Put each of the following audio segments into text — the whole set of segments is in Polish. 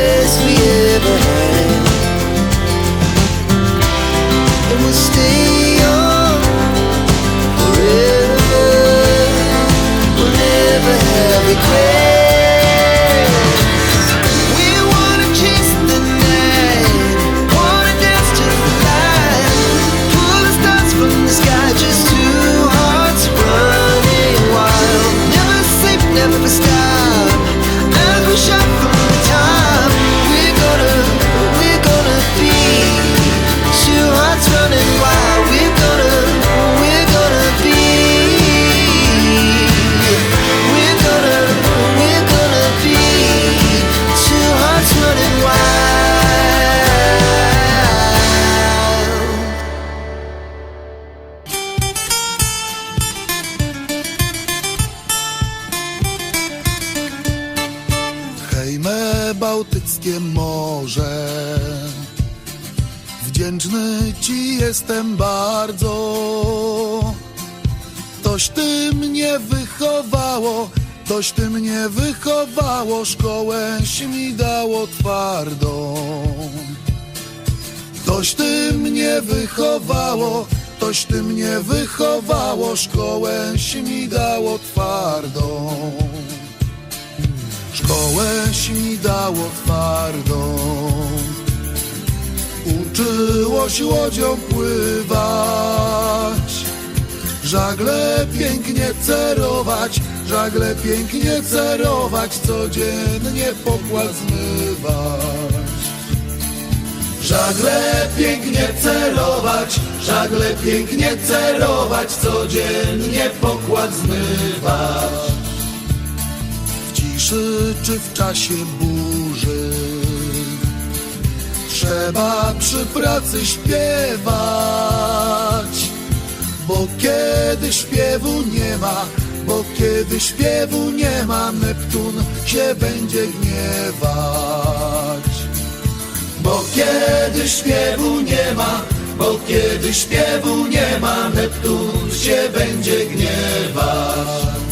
Yes, we are. Bałtyckie Morze. Wdzięczny Ci jestem bardzo. Toś Ty mnie wychowało Toś Ty mnie wychowało. Szkołęś mi dało twardą. Toś Ty mnie wychowało Toś Ty mnie wychowało. Szkołęś mi dało twardą Szkołęś mi dało twardą Uczyłoś łodzią pływać. Żagle pięknie cerować Żagle pięknie cerować Codziennie pokład zmywać. Żagle pięknie cerować Żagle pięknie cerować Codziennie pokład zmywać w ciszy czy w czasie burzy. Trzeba przy pracy śpiewać, bo kiedy śpiewu nie ma, bo kiedy śpiewu nie ma, Neptun się będzie gniewać. Bo kiedy śpiewu nie ma, bo kiedy śpiewu nie ma, Neptun się będzie gniewać.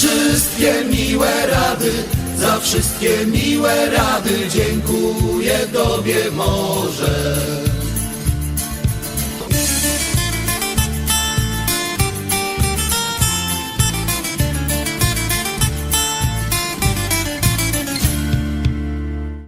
Wszystkie miłe rady, za wszystkie miłe rady dziękuję Tobie morze.